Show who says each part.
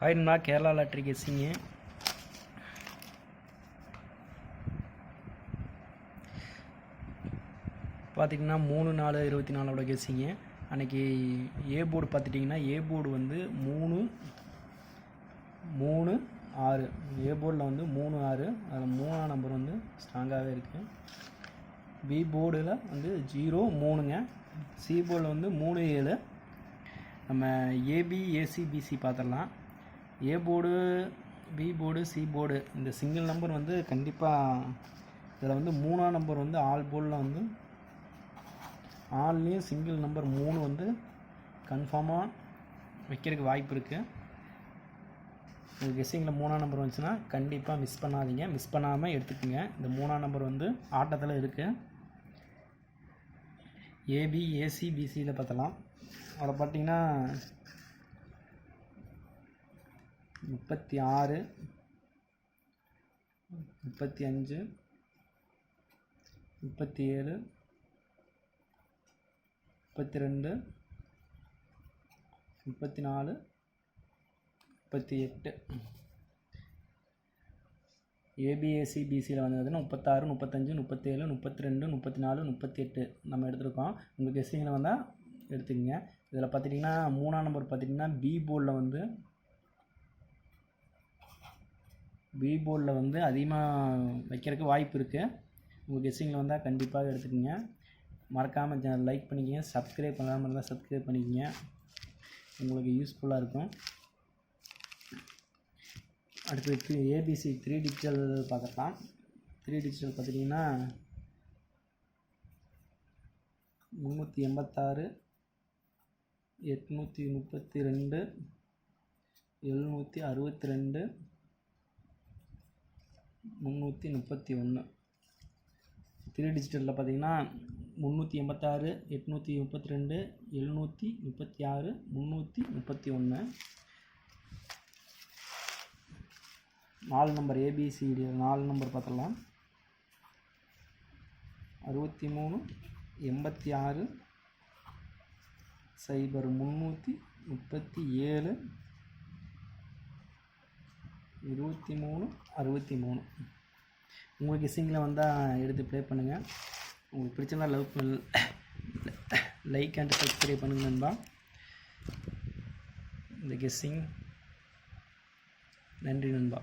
Speaker 1: ஹாய்ண்ணா Kerala lottery கெஸ்ஸிங்கு பார்த்திங்கன்னா மூணு நாலு இருபத்தி நாலோட கெஸ்ஸிங்கு அன்றைக்கி ஏ போர்டு பார்த்துட்டிங்கன்னா ஏ போர்டு வந்து மூணு மூணு ஆறு. ஏ போர்டில் வந்து மூணு ஆறு. அதில் மூணாம் நம்பர் வந்து ஸ்ட்ராங்காகவே இருக்குது பி போர்டில் வந்து ஜீரோ மூணுங்க. சி போர்டில் வந்து மூணு ஏழு. நம்ம A B A C B C பார்த்துடலாம் A board B board C board இந்த சிங்கிள் நம்பர் வந்து கண்டிப்பாக இதில் வந்து மூணாம் நம்பர் வந்து ஆல் போர்டில் வந்து ஆல்லேயும் சிங்கிள் நம்பர் மூணு வந்து கன்ஃபார்மாக வைக்கிறதுக்கு வாய்ப்பு இருக்குது உங்களுக்கு கெஸ்ஸிங்கில் மூணாம் நம்பர் வந்துச்சுன்னா கண்டிப்பாக மிஸ் பண்ணாதீங்க. மிஸ் பண்ணாமல் எடுத்துக்கோங்க. இந்த மூணாம் நம்பர் வந்து ஆட்டத்தில் இருக்குது ஏபி ஏசி பிசியில் பார்த்தலாம் அதில் பார்த்தீங்கன்னா முப்பத்தி ஆறு முப்பத்தி அஞ்சு முப்பத்தி ஏழு முப்பத்தி ரெண்டு முப்பத்தி நாலு முப்பத்தி எட்டு ஏபிஎஸ்சி பிசியில் வந்ததுன்னா முப்பத்தாறு முப்பத்தஞ்சு முப்பத்தேழு முப்பத்தி ரெண்டு முப்பத்தி நாலு முப்பத்தி எட்டு நம்ம எடுத்திருக்கோம். உங்களுக்கு எஸ்சிங்கில் வந்தால் எடுத்துக்கோங்க. இதில் பார்த்துட்டிங்கன்னா மூணாம் நம்பர் பார்த்திங்கன்னா பி போர்டில் வந்து பி போர்டில் வந்து அதிகமாக வைக்கிறதுக்கு வாய்ப்பு இருக்குது உங்களுக்கு கெஸ்ஸிங்கில் வந்தால் கண்டிப்பாக எடுத்துக்கோங்க. மறக்காமல் சேனல் லைக் பண்ணிக்கங்க. சப்ஸ்கிரைப் பண்ணாமல் இருந்தால் சப்ஸ்கிரைப் பண்ணிக்கங்க. உங்களுக்கு யூஸ்ஃபுல்லாக இருக்கும். அடுத்து A B C three digital பார்க்கலாம். த்ரீ டிஜிட்டல் பார்த்துட்டிங்கன்னா முந்நூற்றி எண்பத்தாறு எட்நூற்றி முப்பத்தி ரெண்டு எழுநூற்றி அறுபத்தி ரெண்டு முந்நூற்றி முப்பத்தி ஒன்று. த்ரீ டிஜிட்டலில் பார்த்தீங்கன்னா முந்நூற்றி எண்பத்தாறு எட்நூற்றி முப்பத்தி ரெண்டு எழுநூற்றி முப்பத்தி ஆறு முந்நூற்றி முப்பத்தி ஒன்று. நாலு நம்பர் ஏபிசிடி நாலு நம்பர் பார்த்துடலாம். அறுபத்தி மூணு எண்பத்தி ஆறு சைபர் முந்நூற்றி முப்பத்தி ஏழு இருபத்தி மூணு அறுபத்தி மூணு. உங்களுக்கு கெஸ்ஸிங்கில் வந்தால் எடுத்து ப்ளே பண்ணுங்கள். உங்களுக்கு பிடிச்சனா லவ் லைக் அண்ட் சப்ஸ்கிரைப் பண்ணுங்க நண்பா. இந்த கெஸ்ஸிங் நன்றி நண்பா.